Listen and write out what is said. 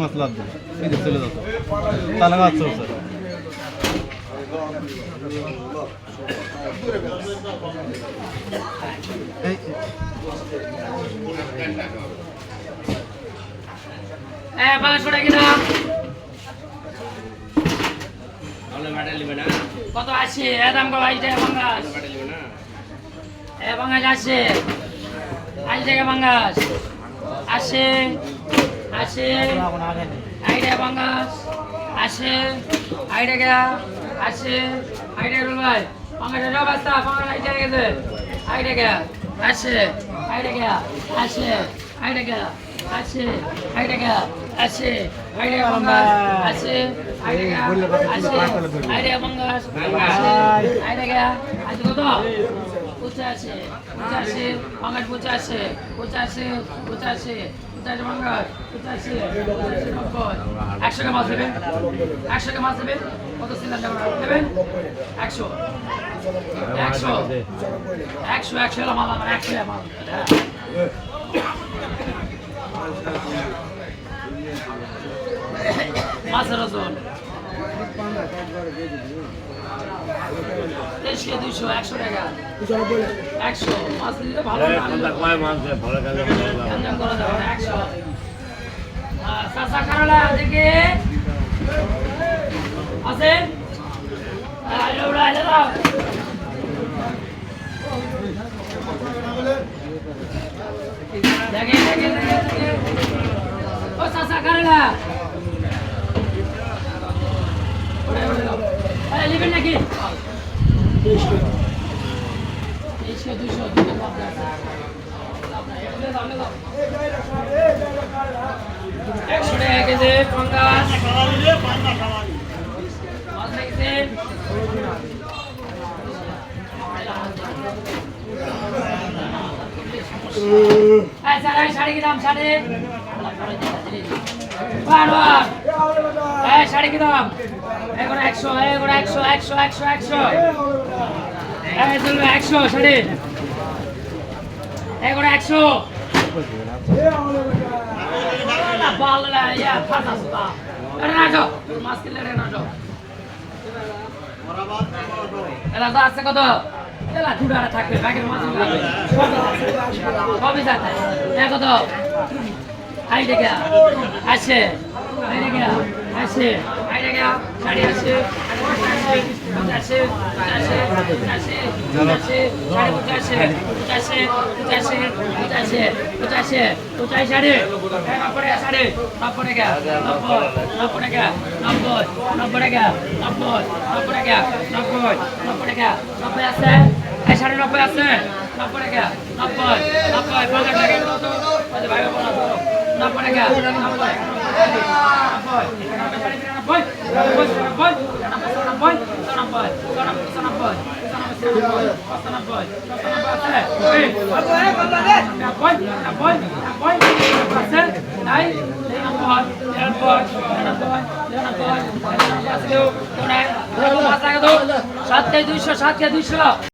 মাছ লাভ দেবে এই চলে যাচ্ছে। তালা গাছ কত আছে? এ, দাম কত? আইটা বাঙ্গাস এ বাঙ্গাস আছে। আজ থেকে বাঙ্গাস আছে। আসে। আইডা বাঙ্গাস আসে। আইডা গেয়া আসে। আইডা রুল ভাই। পাঙ্গাটা সব আসতা পাঙ্গা আইডা গেছে আইডা গেয়া আসে। আইডা গেয়া আসে। আইডা গেয়া আসে। আইডা গেয়া আসে। আইডা বাঙ্গাস আসে। আইডা গেয়া আসে। আইডা বাঙ্গাস আসে। আইডা গেয়া আজ কত? পঁচাশি। পঁচাশি। পাঙ্গাট পঁচাশি। পঁচাশি। পঁচাশি। একশো টাকা মাছ দেবেন একশো টাকা মাছ দেবেন কত সিলিন্ডার দেবেন একশো। একশো। একশো একশো এলাম মাল আমার, একশো মাল। মাছের ওজন। দুশো একশো টাকা। একশো। মাছ দেখে দেখে। দেখে ও চাষা কারলা। একশো টাকা কেজি পঙ্গাস। মাছ লাগছে সাড়ে কি দাম সাড়ে সাড়ে কি দাম? এখন একশো এখন একশো একশো একশো একশো। একশো, সাড়ে। এখন একশো। আছে কত? এলা ঘুরারা থাকবে, ব্যাগের মাঝে লাগবে সবই থাকে দেখো আই দেখে আসে আসে। আটশো সাড়ে আটশো পঁচাশে পঁচাশে পঁচাশে পঁচাশে সাড়ে পঁচাশে পঁচাশে পঁচাশে পঁচাশে পঁচাশে পঁচাশ সাড়ে নব্বই সাড়ে নব্বই টাকা, নব্বই নব্বই টাকা, নব্বই নব্বই টাকা, নব্বই নব্বই টাকা, নব্বই নব্বই টাকা, নব্বই আছে? সাড়ে নব্বই আছে? নব্বই টাকা, নব্বই নব্বই, পঞ্চাশ টাকা। নব্বই টাকা, নব্বই। সাতকে দুইশো সাতকে দুইশো।